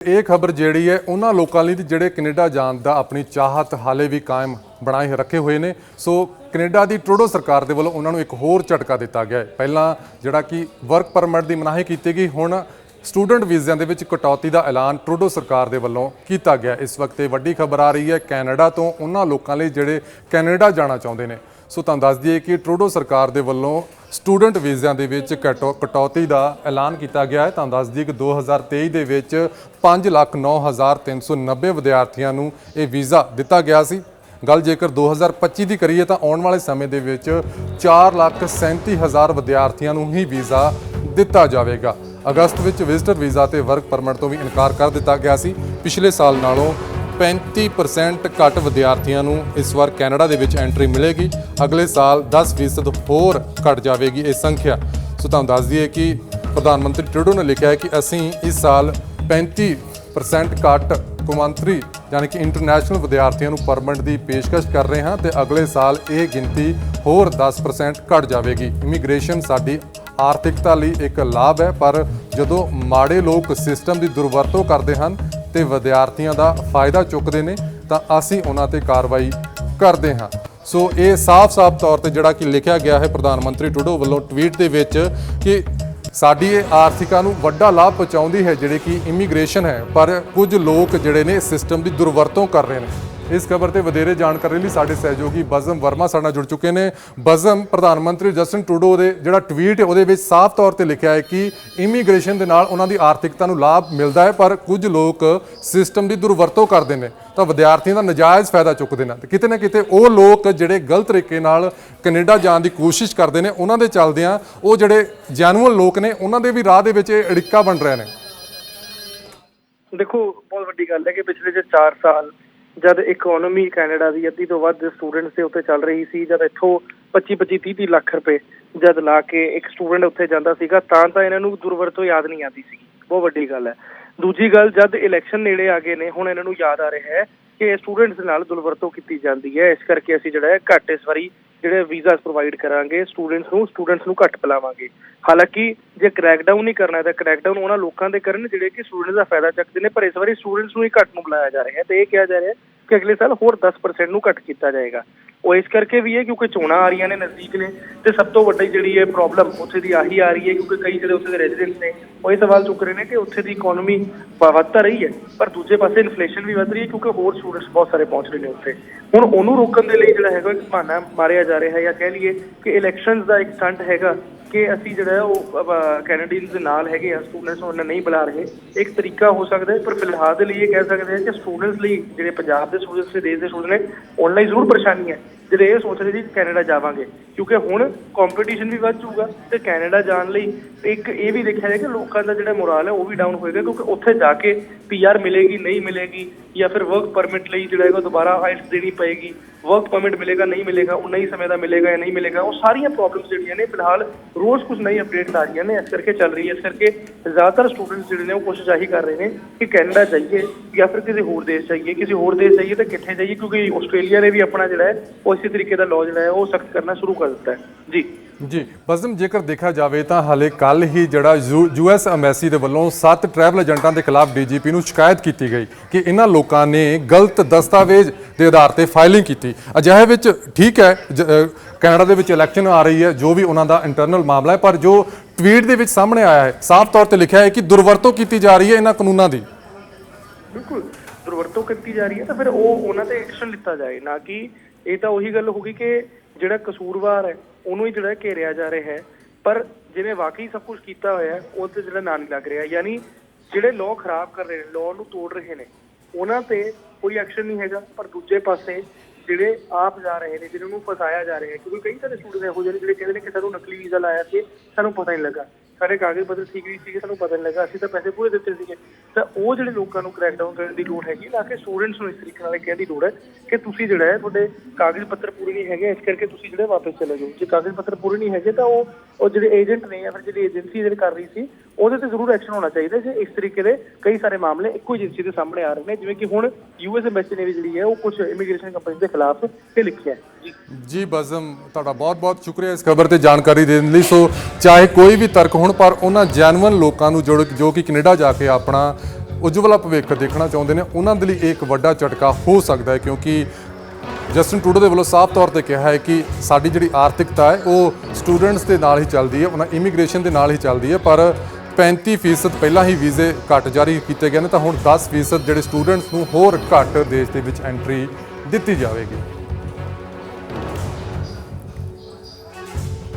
ਇਹ ਖਬਰ ਜਿਹੜੀ ਹੈ, ਉਹਨਾਂ ਲੋਕਾਂ ਲਈ ਜਿਹੜੇ ਕੈਨੇਡਾ ਜਾਣ ਦਾ ਆਪਣੀ ਚਾਹਤ ਹਾਲੇ ਵੀ ਕਾਇਮ ਬਣਾਏ ਰੱਖੇ ਹੋਏ ਨੇ। ਸੋ ਕੈਨੇਡਾ ਦੀ ਟਰੂਡੋ ਸਰਕਾਰ ਦੇ ਵੱਲੋਂ ਉਹਨਾਂ ਨੂੰ ਇੱਕ ਹੋਰ ਝਟਕਾ ਦਿੱਤਾ ਗਿਆ ਹੈ। ਪਹਿਲਾਂ ਜਿਹੜਾ ਕਿ ਵਰਕ ਪਰਮਿਟ ਦੀ ਮਨਾਹੀ ਕੀਤੀ ਗਈ, ਹੁਣ ਸਟੂਡੈਂਟ ਵੀਜ਼ਿਆਂ ਦੇ ਵਿੱਚ ਕਟੌਤੀ ਦਾ ਐਲਾਨ ਟਰੂਡੋ ਸਰਕਾਰ ਦੇ ਵੱਲੋਂ ਕੀਤਾ ਗਿਆ। ਇਸ ਵਕਤ ਇਹ ਵੱਡੀ ਖਬਰ ਆ ਰਹੀ ਹੈ, ਕੈਨੇਡਾ ਤੋਂ ਉਹਨਾਂ ਲੋਕਾਂ ਲਈ ਜਿਹੜੇ ਕੈਨੇਡਾ ਜਾਣਾ ਚਾਹੁੰਦੇ ਨੇ। ਸੋ ਤੁਹਾਨੂੰ ਦੱਸ ਦਈਏ ਕਿ ਟਰੂਡੋ ਸਰਕਾਰ ਦੇ ਵੱਲੋਂ ਸਟੂਡੈਂਟ ਵੀਜ਼ਿਆਂ ਦੇ ਵਿੱਚ ਕਟੌ- ਕਟੌਤੀ ਦਾ ਐਲਾਨ ਕੀਤਾ ਗਿਆ ਹੈ। ਤੁਹਾਨੂੰ ਦੱਸ ਦਈਏ ਕਿ 2023 ਦੇ ਵਿੱਚ 509390 ਵਿਦਿਆਰਥੀਆਂ ਨੂੰ ਇਹ ਵੀਜ਼ਾ ਦਿੱਤਾ ਗਿਆ ਸੀ। ਗੱਲ ਜੇਕਰ 2025 ਦੀ ਕਰੀਏ ਤਾਂ ਆਉਣ ਵਾਲੇ ਸਮੇਂ ਦੇ ਵਿੱਚ 437000 ਵਿਦਿਆਰਥੀਆਂ ਨੂੰ ਹੀ ਵੀਜ਼ਾ ਦਿੱਤਾ ਜਾਵੇਗਾ। ਅਗਸਤ ਵਿੱਚ ਵਿਜ਼ਟਰ ਵੀਜ਼ਾ ਤੇ ਵਰਕ ਪਰਮਿਟ ਤੋਂ ਵੀ ਇਨਕਾਰ ਕਰ ਦਿੱਤਾ ਗਿਆ ਸੀ। ਪਿਛਲੇ ਸਾਲ ਨਾਲੋਂ 35% ਘੱਟ ਵਿਦਿਆਰਥੀਆਂ ਨੂੰ ਇਸ ਵਾਰ ਕੈਨੇਡਾ ਦੇ ਵਿੱਚ ਐਂਟਰੀ ਮਿਲੇਗੀ। ਅਗਲੇ ਸਾਲ 10% ਹੋਰ ਘਟ ਜਾਵੇਗੀ ਇਹ ਸੰਖਿਆ। ਸੋ ਤੁਹਾਨੂੰ ਦੱਸ ਦਈਏ ਕਿ ਪ੍ਰਧਾਨ ਮੰਤਰੀ ਟਰੂਡੋ ਨੇ ਲਿਖਿਆ ਹੈ ਕਿ ਅਸੀਂ ਇਸ ਸਾਲ 35% ਘੱਟ ਕੌਮਾਂਤਰੀ ਯਾਨੀ ਕਿ ਇੰਟਰਨੈਸ਼ਨਲ ਵਿਦਿਆਰਥੀਆਂ ਨੂੰ ਪਰਮਿਟ ਦੀ ਪੇਸ਼ਕਸ਼ ਕਰ ਰਹੇ ਹਾਂ ਤੇ ਅਗਲੇ ਸਾਲ ਇਹ ਗਿਣਤੀ ਹੋਰ 10% ਘਟ ਜਾਵੇਗੀ। ਇਮੀਗ੍ਰੇਸ਼ਨ ਸਾਡੀ ਆਰਥਿਕਤਾ ਲਈ ਇੱਕ ਲਾਭ ਹੈ, ਪਰ ਜਦੋਂ ਮਾੜੇ ਲੋਕ ਸਿਸਟਮ ਦੀ ਦੁਰਵਰਤੋਂ ਕਰਦੇ ਹਨ ਤੇ ਵਿਦਿਆਰਥੀਆਂ ਦਾ ਫਾਇਦਾ ਚੁੱਕਦੇ ਨੇ, ਤਾਂ ਅਸੀਂ ਉਹਨਾਂ ਤੇ ਕਾਰਵਾਈ ਕਰਦੇ ਹਾਂ। ਸੋ ਇਹ ਸਾਫ਼-ਸਾਫ਼ ਤੌਰ ਤੇ ਜਿਹੜਾ ਕਿ ਲਿਖਿਆ ਗਿਆ ਹੈ ਪ੍ਰਧਾਨ ਮੰਤਰੀ ਟੁਡੋ ਵੱਲੋਂ ਟਵੀਟ ਦੇ ਵਿੱਚ ਕਿ ਸਾਡੀ ਇਹ ਆਰਥਿਕਾ ਨੂੰ ਵੱਡਾ ਲਾਭ ਪਹੁੰਚਾਉਂਦੀ ਹੈ, ਜਿਹੜੇ ਕਿ ਇਮੀਗ੍ਰੇਸ਼ਨ ਹੈ, ਪਰ ਕੁਝ ਲੋਕ ਜਿਹੜੇ ਨੇ ਸਿਸਟਮ ਦੀ ਦੁਰਵਰਤੋਂ ਕਰ ਰਹੇ ਨੇ। ਇਸ ਖਬਰ ਤੇ ਵਧੇਰੇ ਜਾਣਕਾਰੀ ਲਈ ਸਾਡੇ ਸਹਿਯੋਗੀ ਬਜ਼ਮ ਵਰਮਾ ਸਾਡੇ ਨਾਲ ਜੁੜ ਚੁੱਕੇ ਨੇ। ਬਜ਼ਮ, ਪ੍ਰਧਾਨ ਮੰਤਰੀ ਜਸਟਨ ਟਰੂਡੋ ਦੇ ਜਿਹੜਾ ਟਵੀਟ ਹੈ, ਉਹਦੇ ਵਿੱਚ ਸਾਫ਼ ਤੌਰ ਤੇ ਲਿਖਿਆ ਹੈ ਕਿ ਇਮੀਗ੍ਰੇਸ਼ਨ ਦੇ ਨਾਲ ਉਹਨਾਂ ਦੀ ਆਰਥਿਕਤਾ ਨੂੰ ਲਾਭ ਮਿਲਦਾ ਹੈ, ਪਰ ਕੁਝ ਲੋਕ ਸਿਸਟਮ ਦੀ ਦੁਰਵਰਤੋਂ ਕਰਦੇ ਨੇ, ਤਾਂ ਵਿਦਿਆਰਥੀਆਂ ਦਾ ਨਜਾਇਜ਼ ਫਾਇਦਾ ਚੁੱਕਦੇ ਨੇ। ਤੇ ਕਿਤੇ ਨਾ ਕਿਤੇ ਉਹ ਲੋਕ ਜਿਹੜੇ ਗਲਤ ਤਰੀਕੇ ਨਾਲ ਕੈਨੇਡਾ ਜਾਣ ਦੀ ਕੋਸ਼ਿਸ਼ ਕਰਦੇ ਨੇ, ਉਹਨਾਂ ਦੇ ਚੱਲਦਿਆਂ ਉਹ ਜਿਹੜੇ ਜੈਨੂਅਲ ਲੋਕ ਨੇ, ਉਹਨਾਂ ਦੇ ਵੀ ਰਾਹ ਦੇ ਵਿੱਚ ਇਹ ਅੜਿੱਕਾ ਬਣ ਰਹੇ ਨੇ। ਦੇਖੋ, ਬਹੁਤ ਵੱਡੀ ਗੱਲ ਹੈ ਕਿ ਪਿਛਲੇ ਜੇ 4 ਸਾਲ ਜਦ ਇਕਨੋਮੀ ਕੈਨੇਡਾ ਦੀ ਅੱਧੀ ਤੋਂ ਵੱਧ ਸਟੂਡੈਂਟਸ ਦੇ ਉੱਤੇ ਚੱਲ ਰਹੀ ਸੀ, ਜਦ ਇੱਥੋਂ 25 25 30 30 ਲੱਖ ਰੁਪਏ ਜਦ ਲਾ ਕੇ ਇੱਕ ਸਟੂਡੈਂਟ ਉੱਥੇ ਜਾਂਦਾ ਸੀਗਾ, ਤਾਂ ਤਾਂ ਇਹਨਾਂ ਨੂੰ ਦੁਰਵਰਤੋਂ ਯਾਦ ਨਹੀਂ ਆਉਂਦੀ ਸੀ। ਬਹੁਤ ਵੱਡੀ ਗੱਲ ਹੈ। ਦੂਜੀ ਗੱਲ, ਜਦ ਇਲੈਕਸ਼ਨ ਨੇੜੇ ਆ ਗਏ ਨੇ, ਹੁਣ ਇਹਨਾਂ ਨੂੰ ਯਾਦ ਆ ਰਿਹਾ ਹੈ ਕਿ ਸਟੂਡੈਂਟਸ ਦੇ ਨਾਲ ਦੁਰਵਰਤੋਂ ਕੀਤੀ ਜਾਂਦੀ ਹੈ। ਇਸ ਕਰਕੇ ਅਸੀਂ ਜਿਹੜਾ ਹੈ ਘੱਟ ਇਸ ਵਾਰੀ ਜਿਹੜੇ ਵੀਜ਼ਾਸ ਪ੍ਰੋਵਾਈਡ ਕਰਾਂਗੇ ਸਟੂਡੈਂਟਸ ਨੂੰ ਸਟੂਡੈਂਟਸ ਨੂੰ ਘੱਟ ਪਿਲਾਵਾਂਗੇ ਹਾਲਾਂਕਿ ਜੇ ਕ੍ਰੈਕਡਾਊਨ ਨਹੀਂ ਕਰਨਾ ਤਾਂ ਕ੍ਰੈਕਡਾਊਨ ਉਹਨਾਂ ਲੋਕਾਂ ਦੇ ਕਰਨ ਜਿਹੜੇ ਕਿ ਸਟੂਡੈਂਟਸ ਦਾ ਫਾਇਦਾ ਚੱਕਦੇ ਨੇ, ਪਰ ਇਸ ਵਾਰੀ ਸਟੂਡੈਂਟਸ ਨੂੰ ਹੀ ਘੱਟ ਨੂੰ ਬੁਲਾਇਆ ਜਾ ਰਿਹਾ ਹੈ। ਤੇ ਇਹ ਕਿਹਾ ਜਾ ਰਿਹਾ ਹੈ ਕਿ ਅਗਲੇ ਸਾਲ ਹੋਰ 10% ਨੂੰ ਘੱਟ ਕੀਤਾ ਜਾਏਗਾ। ਉਹ ਇਸ ਕਰਕੇ ਵੀ ਹੈ ਕਿਉਂਕਿ ਚੋਣਾਂ ਆ ਰਹੀਆਂ ਨੇ ਨਜ਼ਦੀਕ ਨੇ ਤੇ ਸਭ ਤੋਂ ਵੱਡੀ ਜਿਹੜੀ ਹੈ ਪ੍ਰੋਬਲਮ ਉੱਥੇ ਦੀ ਆਹੀ ਆ ਰਹੀ ਹੈ ਕਿਉਂਕਿ ਕਈ ਜਿਹੜੇ ਉੱਥੇ ਦੇ ਰੈਜ਼ੀਡੈਂਟਸ ਨੇ ਉਹ ਇਹ ਸਵਾਲ ਚੁੱਕ ਰਹੇ ਨੇ ਕਿ ਉੱਥੇ ਦੀ ਇਕਨੋਮੀ ਵੱਧ ਤਾਂ ਰਹੀ ਹੈ, ਪਰ ਦੂਜੇ ਪਾਸੇ ਇਨਫਲੇਸ਼ਨ ਵੀ ਵੱਧ ਰਹੀ ਹੈ ਕਿਉਂਕਿ ਹੋਰ ਸਟੂਡੈਂਟਸ ਬਹੁਤ ਸਾਰੇ ਪਹੁੰਚ ਰਹੇ ਨੇ ਉੱਥੇ। ਹੁਣ ਉਹਨੂੰ ਰੋਕਣ ਦੇ ਲਈ ਜਿਹੜਾ ਹੈਗਾ ਇੱਕ ਬਹਾਨਾ ਮਾਰਿਆ ਜਾ ਰਿਹਾ ਹੈ ਜਾਂ ਕਹਿ ਲਈਏ ਕਿ ਇਲੈਕਸ਼ਨਸ ਦਾ ਇੱਕ ਸਟੰਟ ਹੈਗਾ ਕਿ ਅਸੀਂ ਜਿਹੜਾ ਹੈ ਉਹ ਕੈਨੇਡੀਅਨਸ ਦੇ ਨਾਲ ਹੈਗੇ ਆ ਸਟੂਡੈਂਟਸ ਨੂੰ ਉਹਨਾਂ ਨਹੀਂ ਬੁਲਾ ਰਹੇ। ਇੱਕ ਤਰੀਕਾ ਹੋ ਸਕਦਾ ਹੈ, ਪਰ ਫਿਲਹਾਲ ਦੇ ਲਈ ਇਹ ਕਹਿ ਸਕਦੇ ਹਾਂ ਕਿ ਸਟੂਡੈਂਟਸ ਲਈ ਜਿਹੜੇ ਪੰਜਾਬ ਦੇ ਸਟੂਡੈਂਟਸ ਤੇ ਦੇਸ਼ ਦੇ ਸਟੂਡੈਂਟ ਨੇ, ਉਹਨਾਂ ਲਈ ਜ਼ਰੂਰ ਪਰੇਸ਼ਾਨੀ ਹੈ। ਜਿਹੜੇ ਇਹ ਸੋਚ ਰਹੇ ਸੀ ਕੈਨੇਡਾ ਜਾਵਾਂਗੇ, ਕਿਉਂਕਿ ਹੁਣ ਕੰਪੀਟੀਸ਼ਨ ਵੀ ਵੱਧ ਜਾਊਗਾ ਤੇ ਕੈਨੇਡਾ ਜਾਣ ਲਈ ਇੱਕ ਇਹ ਵੀ ਦੇਖਿਆ ਜਾਏ ਕਿ ਲੋਕਾਂ ਦਾ ਜਿਹੜਾ ਮੋਰਲ ਹੈ ਉਹ ਵੀ ਡਾਊਨ ਹੋਏਗਾ, ਕਿਉਂਕਿ ਉੱਥੇ ਜਾ ਕੇ ਪੀਆਰ ਮਿਲੇਗੀ, ਨਹੀਂ ਮਿਲੇਗੀ ਜਾਂ ਫਿਰ ਵਰਕ ਪਰਮਿਟ ਲਈ ਜਿਹੜਾ ਹੈਗਾ ਦੁਬਾਰਾ ਆਇਲਸ ਦੇਣੀ ਪਏਗੀ ਵਰਕ ਪਰਮਿਟ ਮਿਲੇਗਾ, ਨਹੀਂ ਮਿਲੇਗਾ ਉਨਾ ਹੀ ਸਮੇਂ ਦਾ ਮਿਲੇਗਾ ਜਾਂ ਨਹੀਂ ਮਿਲੇਗਾ, ਉਹ ਸਾਰੀਆਂ ਪ੍ਰੋਬਲਮਸ ਜਿਹੜੀਆਂ ਨੇ ਫਿਲਹਾਲ ਰੋਜ਼ ਕੁਝ ਨਈ ਅਪਡੇਟਸ ਆ ਰਹੀਆਂ ਨੇ, ਇਸ ਕਰਕੇ ਚੱਲ ਰਹੀ ਹੈ, ਇਸ ਕਰਕੇ ਜ਼ਿਆਦਾਤਰ ਸਟੂਡੈਂਟਸ ਜਿਹੜੇ ਨੇ ਉਹ ਕੋਸ਼ਿਸ਼ ਆਹੀ ਕਰ ਰਹੇ ਨੇ ਕਿ ਕੈਨੇਡਾ ਜਾਈਏ ਜਾਂ ਫਿਰ ਕਿਸੇ ਹੋਰ ਦੇਸ਼ ਜਾਈਏ, ਕਿਸੇ ਹੋਰ ਦੇਸ਼ ਜਾਈਏ ਤਾਂ ਕਿੱਥੇ ਜਾਈਏ, ਕਿਉਂਕਿ ਆਸਟ੍ਰੇਲੀਆ ਨੇ ਵੀ ਆਪਣਾ ਜਿਹੜਾ ਹੈ, ਉਹ ਇਸੇ ਤਰੀਕੇ ਦਾ ਲਾਅ ਜਿਹੜਾ ਹੈ ਉਹ ਸਖਤ ਕਰਨਾ ਸ਼ੁਰੂ ਕਰ ਦਿੱਤਾ ਹੈ। ਜੀ। ਜੀ ਬਜ਼ਮ ਜੇਕਰ ਦੇਖਿਆ ਜਾਵੇ ਤਾਂ ਹਲੇ ਕੱਲ ਹੀ ਜਿਹੜਾ ਯੂਐਸ ਐਮਬੈਸੀ ਦੇ ਵੱਲੋਂ ਸੱਤ ਟਰੈਵਲ ਏਜੰਟਾਂ ਦੇ ਖਿਲਾਫ ਡੀਜੀਪੀ ਨੂੰ ਸ਼ਿਕਾਇਤ ਕੀਤੀ ਗਈ ਕਿ ਇਹਨਾਂ ਲੋਕਾਂ ਨੇ ਗਲਤ ਦਸਤਾਵੇਜ਼ ਦੇ ਆਧਾਰ ਤੇ ਫਾਈਲਿੰਗ ਕੀਤੀ। ਅਜਿਹੇ ਵਿੱਚ ਠੀਕ ਹੈ ਕੈਨੇਡਾ ਦੇ ਵਿੱਚ ਇਲੈਕਸ਼ਨ ਆ ਰਹੀ ਹੈ ਜੋ ਵੀ ਉਹਨਾਂ ਦਾ ਇੰਟਰਨਲ ਮਾਮਲਾ ਹੈ ਪਰ ਜੋ ਟਵੀਟ ਦੇ ਵਿੱਚ ਸਾਹਮਣੇ ਆਇਆ ਹੈ ਸਾਫ਼ ਤੌਰ ਤੇ ਲਿਖਿਆ ਹੈ ਕਿ ਦੁਰਵਰਤੋਂ ਕੀਤੀ ਜਾ ਰਹੀ ਹੈ ਇਹਨਾਂ ਕਾਨੂੰਨਾਂ ਦੀ। ਬਿਲਕੁਲ। ਦੁਰਵਰਤੋਂ ਕੀਤੀ ਜਾ ਰਹੀ ਹੈ ਤਾਂ ਫਿਰ ਉਹ ਉਹਨਾਂ ਤੇ ਐਕਸ਼ਨ ਲਿੱਤਾ ਜਾਏ ਨਾ ਕਿ ਇਹ ਤਾਂ ਉਹੀ ਗੱਲ ਹੋ ਗਈ ਕਿ ਜਿਹੜਾ ਕਸੂਰਵਾਰ ਹੈ, ਉਹਨੂੰ ਹੀ ਜਿਹੜਾ ਘੇਰਿਆ ਜਾ ਰਿਹਾ ਹੈ। ਪਰ ਜਿਹਨੇ ਵਾਕਈ ਸਭ ਕੁਝ ਕੀਤਾ ਹੋਇਆ ਹੈ, ਉਹ ਤੇ ਜਿਹੜਾ ਨਾਂ ਨਹੀਂ ਲੱਗ ਰਿਹਾ। ਯਾਨੀ ਜਿਹੜੇ ਲਾਅ ਖਰਾਬ ਕਰ ਰਹੇ ਨੇ ਲਾਅ ਨੂੰ ਤੋੜ ਰਹੇ ਨੇ, ਉਹਨਾਂ ਤੇ ਕੋਈ ਐਕਸ਼ਨ ਨਹੀਂ ਹੈਗਾ। ਪਰ ਦੂਜੇ ਪਾਸੇ ਜਿਹੜੇ ਆਪ ਜਾ ਰਹੇ ਨੇ, ਜਿਹਨਾਂ ਨੂੰ ਫਸਾਇਆ ਜਾ ਰਿਹਾ ਹੈ, ਕਿਉਂਕਿ ਕਈ ਸਾਰੇ ਸਟੂਡੈਂਟ ਇਹੋ ਜਿਹੇ ਨੇ ਜਿਹੜੇ ਕਹਿੰਦੇ ਨੇ ਕਿ ਸਾਨੂੰ ਨਕਲੀ ਵੀਜ਼ਾ ਲਾਇਆ ਸੀ, ਸਾਨੂੰ ਪਤਾ ਨਹੀਂ ਲੱਗਾ। ਸਾਡੇ ਕਾਗਜ਼ ਪੱਤਰ ਠੀਕ ਨਹੀਂ ਸੀਗੇ, ਸਾਨੂੰ ਪਤਾ ਨਹੀਂ ਲੱਗਾ। ਅਸੀਂ ਤਾਂ ਪੈਸੇ ਪੂਰੇ ਦਿੱਤੇ ਸੀਗੇ। ਤਾਂ ਉਹ ਜਿਹੜੇ ਲੋਕਾਂ ਨੂੰ ਕ੍ਰੈਕਡਾਊਨ ਕਰਨ ਦੀ ਲੋੜ ਹੈਗੀ ਨਾ ਕਿ ਸਟੂਡੈਂਟਸ ਨੂੰ ਇਸ ਤਰੀਕੇ ਨਾਲ ਕਹਿਣ ਦੀ ਲੋੜ ਹੈ ਕਿ ਤੁਸੀਂ ਜਿਹੜਾ ਹੈ ਤੁਹਾਡੇ ਕਾਗਜ਼ ਪੱਤਰ ਪੂਰੇ ਨਹੀਂ ਹੈਗੇ, ਇਸ ਕਰਕੇ ਤੁਸੀਂ ਜਿਹੜੇ ਵਾਪਸ ਚਲੇ ਜਾਓ। ਜੇ ਕਾਗਜ਼ ਪੱਤਰ ਪੂਰੇ ਨਹੀਂ ਹੈਗੇ, ਤਾਂ ਉਹ ਉਹ ਜਿਹੜੇ ਏਜੰਟ ਨੇ ਜਾਂ ਫਿਰ ਜਿਹੜੀ ਏਜੰਸੀ ਜਿਹੜੇ ਕਰ ਰਹੀ ਸੀ, ਉਹਦੇ ਤੇ ਜ਼ਰੂਰ ਐਕਸ਼ਨ ਹੋਣਾ ਚਾਹੀਦਾ ਜੇ ਇਸ ਤਰੀਕੇ ਦੇ ਕਈ ਸਾਰੇ ਮਾਮਲੇ ਇੱਕੋ ਏਜੰਸੀ ਦੇ ਸਾਹਮਣੇ ਆ ਰਹੇ ਨੇ, ਜਿਵੇਂ ਕਿ ਹੁਣ ਯੂਐਸ ਐਮਬੈਸੀ ਨੇ ਵੀ ਜਿਹੜੀ ਹੈ, ਉਹ ਕੁਝ ਇਮੀਗ੍ਰੇਸ਼ਨ ਕੰਪਨੀ ਦੇ ਖਿਲਾਫ ਤੇ ਲਿਖਿਆ ਜੀ। ਜੀ ਬਜ਼ਮ ਤੁਹਾਡਾ ਬਹੁਤ-ਬਹੁਤ ਸ਼ੁਕਰੀਆ ਇਸ ਖਬਰ ਤੇ ਜਾਣਕਾਰੀ ਦੇਣ ਲਈ। ਸੋ, ਚਾਹੇ ਕੋਈ ਵੀ ਤਰਕ ਹੋਣ ਪਰ ਉਹਨਾਂ ਜੈਨੂਅਨ ਲੋਕਾਂ ਨੂੰ ਜੋ ਜੋ ਕਿ ਕੈਨੇਡਾ ਜਾ ਕੇ ਆਪਣਾ ਉਜਵਲਾ ਭਵਿੱਖ ਦੇਖਣਾ ਚਾਹੁੰਦੇ ਨੇ, ਉਹਨਾਂ ਦੇ ਲਈ ਇਹ ਇੱਕ ਵੱਡਾ ਝਟਕਾ ਹੋ ਸਕਦਾ ਹੈ, ਕਿਉਂਕਿ ਜਸਟਿਨ ਟੂਡੋ ਦੇ ਵੱਲੋਂ ਸਾਫ਼ ਤੌਰ ਤੇ ਕਿਹਾ ਹੈ ਕਿ ਸਾਡੀ ਜਿਹੜੀ ਆਰਥਿਕਤਾ ਹੈ, ਉਹ ਸਟੂਡੈਂਟਸ ਦੇ ਨਾਲ ਹੀ ਚੱਲਦੀ ਹੈ ਉਹਨਾਂ ਇਮੀਗ੍ਰੇਸ਼ਨ ਦੇ ਨਾਲ ਹੀ ਚੱਲਦੀ ਹੈ, ਪਰ 35% ਪਹਿਲਾਂ ਹੀ ਵੀਜ਼ੇ ਘੱਟ ਜਾਰੀ ਕੀਤੇ ਗਏ ਨੇ, ਤਾਂ ਹੁਣ 10% ਜਿਹੜੇ ਸਟੂਡੈਂਟਸ ਨੂੰ ਹੋਰ ਘੱਟ ਦੇਸ਼ ਦੇ ਵਿੱਚ ਐਂਟਰੀ ਦਿੱਤੀ ਜਾਵੇਗੀ।